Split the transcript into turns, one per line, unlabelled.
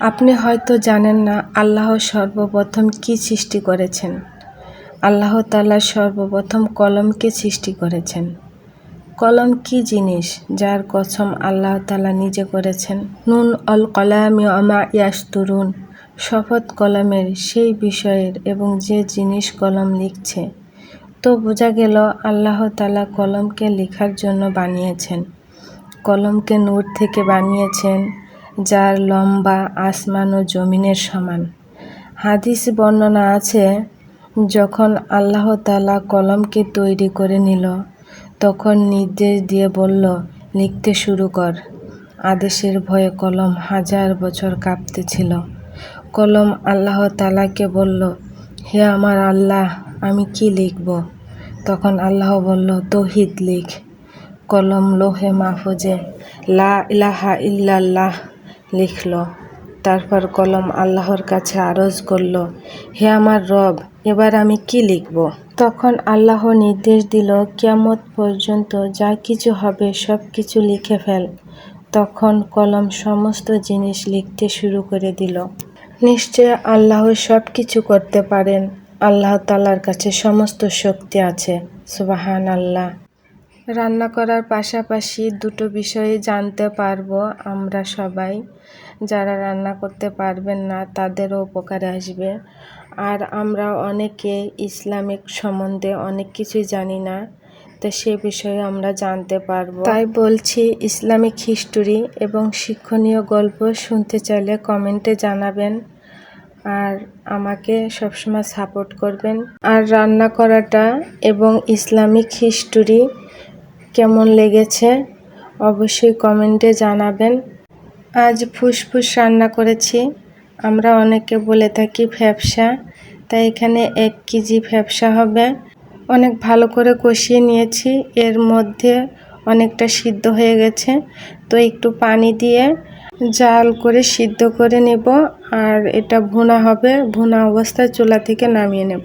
আপনি হয়তো জানেন না, আল্লাহ সর্বপ্রথম কি সৃষ্টি করেছেন? আল্লাহ তাআলা সর্বপ্রথম কলমকে সৃষ্টি করেছেন? কলম কি জিনিস যার কসম আল্লাহ তালা নিজে করেছেন? নুন অল কলামি অমা ইয়াস্তুরুন শপথ কলমের সেই বিষয়ের এবং যে জিনিস কলম লিখছে। তো বোঝা গেল আল্লাহ তালা কলমকে লেখার জন্য বানিয়েছেন। কলমকে নূর থেকে বানিয়েছেন। যার লম্বা আসমান ও জমিনের সমান। হাদিস বর্ণনা আছে, যখন আল্লাহ তালা কলমকে তৈরি করে নিল, তখন নির্দেশ দিয়ে বলল, লিখতে শুরু কর। আদেশের ভয়ে কলম হাজার বছর কাঁপতেছিল কলম আল্লাহ তালাকে বলল, হে আমার আল্লাহ, আমি কি লিখব? তখন আল্লাহ বলল, তৌহিদ লিখ। কলম লোহে মাহফুজে, লা ইলাহা ইল্লাল্লাহ। লিখল। তারপর কলম আল্লাহর কাছে আরজ করল, হে আমার রব, এবার আমি কি লিখব? তখন আল্লাহ নির্দেশ দিল, কিয়ামত পর্যন্ত যা কিছু হবে সব কিছু লিখে ফেল। তখন কলম সমস্ত জিনিস লিখতে শুরু করে দিল। নিশ্চয় আল্লাহ সব কিছু করতে পারেন। আল্লাহ তালার কাছে সমস্ত শক্তি আছে। সুবাহান আল্লাহ রান্না করার পাশাপাশি দুটো বিষয়ে জানতে পারব আমরা সবাই। যারা রান্না করতে পারবেন না, তাদেরও উপকারে আসবে। আর আমরা অনেকে ইসলামিক সম্বন্ধে অনেক কিছুই জানি না, তো সে বিষয়ে আমরা জানতে পারব। তাই বলছি, ইসলামিক হিস্টোরি এবং শিক্ষণীয় গল্প শুনতে চাইলে কমেন্টে জানাবেন আর আমাকে সবসময় সাপোর্ট করবেন। আর রান্না করাটা এবং ইসলামিক হিস্টোরি কেমন লেগেছে অবশ্যই কমেন্টে জানাবেন। আজ ফুসফুস রান্না করেছি। আমরা অনেকে বলে থাকি ফ্যাপসা, তাই এখানে এক কেজি ফ্যাপসা হবে। অনেক ভালো করে কষিয়ে নিয়েছি। এর মধ্যে অনেকটা সিদ্ধ হয়ে গেছে। তো একটু পানি দিয়ে জাল করে সিদ্ধ করে নেব, আর এটা ভুনা হবে। ভুনা অবস্থায় চুলা থেকে নামিয়ে নেব।